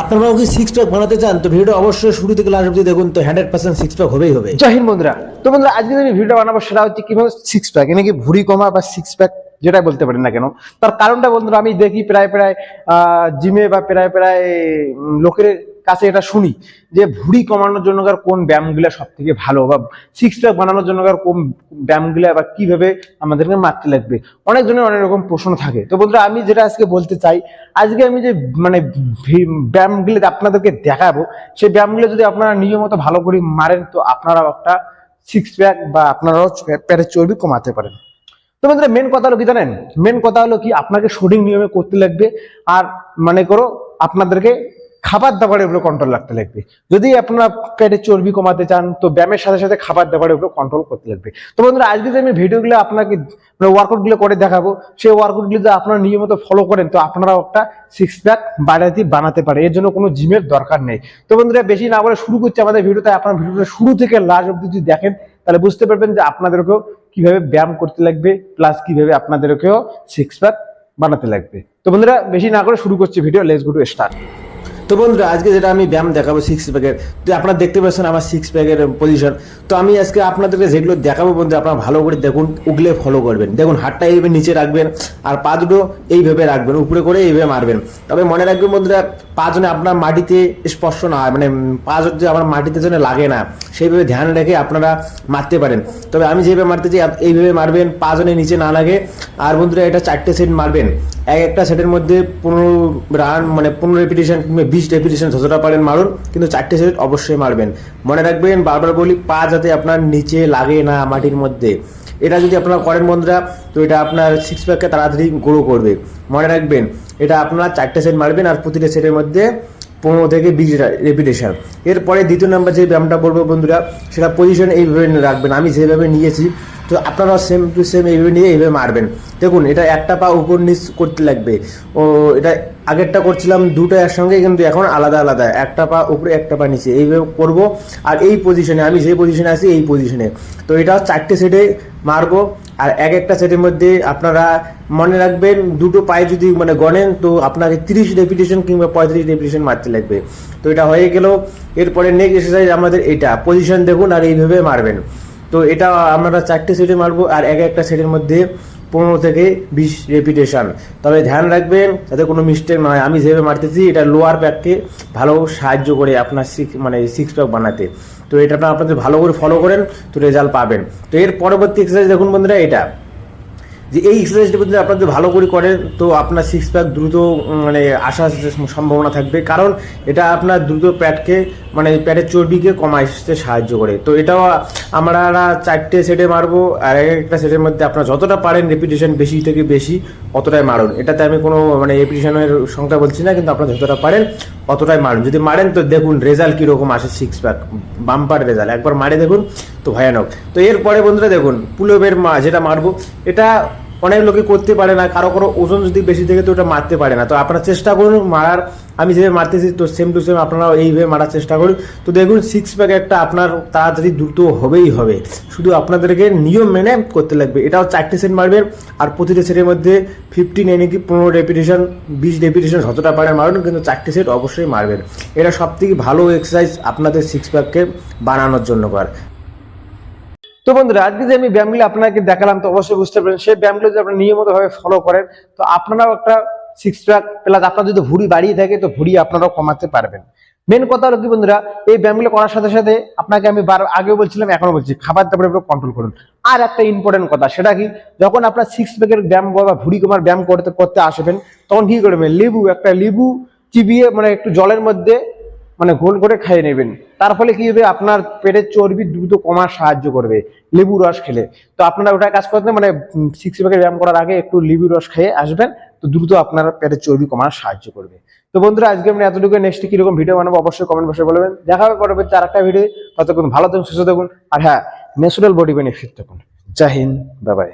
আপনারাও কি six pack বানাতে চান, তো ভিডিও অবশ্যই শুরু থেকে লাস্ট অব্দি দেখুন, তো হান্ড্রেড পার্সেন্ট সিক্স প্যাক হবেই হবে। জয় হিন্দ বন্ধুরা, তো বন্ধুরা, আজকে আমি ভিডিও বানাবো সেটা হচ্ছে কীভাবে সিক্স প্যাক এনে কি ভুড়ি কমা বা সিক্স প্যাক যেটা বলতে পারেন না কেন? তার কারণটা বন্ধুরা, আমি দেখি প্রায় প্রায় জিমে বা প্রায় প্রায় লোকের কাছে এটা শুনি যে ভুড়ি কমানোর জন্য কোন ব্যায়ামগুলো সব থেকে ভালো বা সিক্স প্যাক বানানোর জন্য কোন ব্যায়ামগুলো বা কীভাবে আমাদেরকে মারতে লাগবে? অনেক জনের অনেক রকম প্রশ্ন থাকে। তো বন্ধুরা, আমি যেটা আজকে বলতে চাই, আজকে আমি যে মানে ব্যায়ামগুলো আপনাদেরকে দেখাবো, সেই ব্যায়ামগুলো যদি আপনারা নিয়মিত ভালো করে মারেন, তো আপনারাও একটা সিক্স প্যাক বা আপনারাও প্যারের চর্বি কমাতে পারেন। তো বন্ধুরা মেন কথা হলো কি জানেন? মেন কথা হলো কি, আপনাকে সঠিক নিয়মে করতে লাগবে। আর মানে করো, আপনাদেরকে খাবার দাবারের উপরে কন্ট্রোল রাখতে লাগবে। যদি আপনারা পেটের চর্বি কমাতে চান, তো ব্যায়ামের সাথে সাথে খাবার দাবারের উপরে কন্ট্রোল করতে লাগবে। তো বন্ধুরা, আজকে যে আমি ভিডিওগুলো আপনাকে ওয়ার্কআউটগুলো করে দেখাবো, সেই ওয়ার্কআউটগুলো যদি আপনারা নিয়মিত ফলো করেন, তো আপনারাও একটা সিক্স প্যাক বাড়াতে বানাতে পারে। এর জন্য কোনো জিমের দরকার নেই। তো বন্ধুরা, বেশি না বলে শুরু করছে আমাদের ভিডিওতে। আপনার ভিডিওটা শুরু থেকে লাস্ট অব্দি যদি দেখেন, তাহলে বুঝতে পারবেন যে আপনাদেরকেও কীভাবে ব্যায়াম করতে লাগবে প্লাস কীভাবে আপনাদেরকেও সিক্স প্যাক বানাতে লাগবে। তো বন্ধুরা, বেশি না করে শুরু করছি video let's go to start তো বন্ধুরা, আজকে যেটা আমি ব্যায়াম দেখাবো সিক্স প্যাকের তো আপনারা দেখতে পাচ্ছেন আমার সিক্স প্যাকের পজিশন তো আমি আজকে আপনাদেরকে যেগুলো দেখাবো বন্ধু আপনারা ভালো করে দেখুন, উগলে ফলো করবেন। দেখুন, হাতটা এইভাবে নিচে রাখবেন আর পা দুটো এইভাবে রাখবেন, উপরে করে এইভাবে মারবেন। তবে মনে রাখবেন বন্ধুরা, পা যেন আপনার মাটিতে স্পর্শ না হয় মানে পা যদি আমার মাটিতে যেন লাগে না, সেইভাবে ধ্যান রেখে আপনারা মারতে পারেন। তবে আমি যেভাবে মারতে চাই, এইভাবে মারবেন, পা যেন নিচে না লাগে। আর বন্ধুরা, এটা চারটে সেট মারবেন। এক একটা সেটের মধ্যে পনেরো রান মানে পনেরো রেপিটেশন কিংবা বিশ রেপিটেশন যতটা পারেন মারুন, কিন্তু চারটে সেট অবশ্যই মারবেন। মনে রাখবেন, বারবার বলি, পা যাতে আপনার নিচে লাগে না মাটির মধ্যে। এটা যদি আপনারা করেন বন্ধুরা, তো এটা আপনার সিক্স প্যাককে তাড়াতাড়ি গ্রো করবে। মনে রাখবেন, এটা আপনারা চারটে সেট মারবেন আর প্রতিটা সেটের মধ্যে পনেরো থেকে বিশ রেপিটেশন এরপরে দ্বিতীয় নাম্বার যে ব্যায়ামটা বলব বন্ধুরা, সেটা পজিশন এইভাবে রাখবেন। আমি যেভাবে নিয়েছি তো আপনারা সেম টু সেম এইভাবে নিয়ে এইভাবে মারবেন। দেখুন, এটা একটা পা উপর নিচ করতে লাগবে। ও, এটা আগেরটা করছিলাম দুটো একসঙ্গে, কিন্তু এখন আলাদা আলাদা। একটা পা উপরে, একটা পা নিচে। এইভাবে করব, আর এই পজিশনে আমি যে পজিশনে আছি, এই পজিশনে তো এটা চারটে সেটে মারবো, আর এক একটা সেটের মধ্যে আপনারা মনে রাখবেন, দুটো পায়ে যদি মানে গণেন, তো আপনাকে তিরিশ রেপিটেশন কিংবা পঁয়ত্রিশ রেপিটেশন মারতে লাগবে। তো এটা হয়ে গেল। এরপরে নেক্সট এক্সারসাইজ আমাদের এটা। পজিশন দেখুন আর এইভাবে মারবেন। তো এটা আমরা চারটে সেটে মারবো আর এক একটা সেটের মধ্যে পনেরো থেকে বিশ রেপিটেশন তবে ধ্যান রাখবেন, যাতে কোনো মিস্টেক না হয়। আমি যেভাবে মারতেছি, এটা লোয়ার প্যাককে ভালো সাহায্য করে আপনার সিক্স মানে সিক্স প্যাক বানাতে। তো এটা আপনারা আপনাদের ভালো করে ফলো করেন, তো রেজাল্ট পাবেন। তো এর পরবর্তী এক্সারসাইজ দেখুন বন্ধুরা, এটা। যে এই এক্সারসাইজটা যদি আপনাদের ভালো করে করেন, তো আপনার সিক্স প্যাক দ্রুত মানে আসার সম্ভাবনা থাকবে। কারণ এটা আপনার দ্রুত প্যাটকে মানে প্যাটের চর্বিকে কমাইতে সাহায্য করে। তো এটাও আমরা চারটে সেটে মারবো, আর এক একটা সেটের মধ্যে আপনারা যতটা পারেন রেপিটেশন বেশি থেকে বেশি অতটাই মারুন। এটাতে আমি কোনো মানে রেপিটেশনের সংখ্যা বলছি না, কিন্তু আপনারা যতটা পারেন অতটাই মারুন। যদি মারেন, তো দেখুন রেজাল্ট কীরকম আসে সিক্স প্যাক বাম্পার রেজাল্ট একবার মারে দেখুন, তো ভয়ানক। তো এরপরে বন্ধুরা দেখুন পুলবের মা যেটা মারবো, এটা অনেক লোকে করতে পারে না, কারও কারও ওজন যদি বেশি থাকে তো ওটা মারতে পারে না। তো আপনারা চেষ্টা করুন, মারার, আমি যেভাবে মারতেছি তো সেম টু সেম আপনারাও এইভাবে মারার চেষ্টা করুন। তো দেখুন সিক্স প্যাক একটা আপনার তাড়াতাড়ি দ্রুত হবেই হবে। শুধু আপনাদেরকে নিয়ম মেনে করতে লাগবে। এটাও চারটে সেট মারবেন আর প্রতিটা সেটের মধ্যে ফিফটিন এনে কি পনেরো রেপিটেশন বিশ রেপিটেশন যতটা পারেন মারুন, কিন্তু চারটে সেট অবশ্যই মারবেন। এটা সব থেকে ভালো এক্সারসাইজ আপনাদের সিক্স প্যাককে বানানোর জন্য কর তো বন্ধুরা, আজকে যে আমি ব্যায়ামগুলো আপনাকে দেখালাম, তো অবশ্যই বুঝতে পারেন সেই ব্যায়ামগুলো যদি আপনি নিয়মিত ভাবে ফলো করেন, তো আপনারাও একটা সিক্স প্যাক প্লাস আপনার যদি ভুড়ি বাড়িয়ে থাকে, তো ভুড়ি আপনারাও কমাতে পারবেন। মেন কথা হলো কি বন্ধুরা, এই ব্যায়ামগুলো করার সাথে সাথে আপনাকে আমি বার, আগেও বলছিলাম, এখনও বলছি, খাবার দাবারের উপর কন্ট্রোল করুন। আর একটা ইম্পর্টেন্ট কথা, সেটা কি, যখন আপনার সিক্স প্যাকের ব্যায়াম বা ভুড়ি কমার ব্যায়াম করতে করতে আসবেন, তখন কি করবেন, লেবু, একটা লেবু চিবিয়ে মানে একটু জলের মধ্যে মানে গোল করে খাইয়ে নেবেন। তার ফলে কি হবে? আপনার পেটের চর্বি দ্রুত কমার সাহায্য করবে লেবু রস খেলে। তো আপনারা ওটা কাজ করতে মানে সিক্স প্যাকের ব্যায়াম করার আগে একটু লেবু রস খেয়ে আসবেন, তো দ্রুত আপনার পেটের চর্বি কমার সাহায্য করবে। তো বন্ধুরা, আজকে আমরা এতটুকু নেক্সট কীরকম ভিডিও বানাবো অবশ্যই কমেন্ট বসে বলবেন। দেখা হবে পরবর্তী আর একটা ভিডিও ততক্ষণ ভালো থাকুন, সুস্থ থাকুন। আর হ্যাঁ ন্যাচুরাল বডি বেনিফিট থাকুন। জয় হিন্দ বাই বাই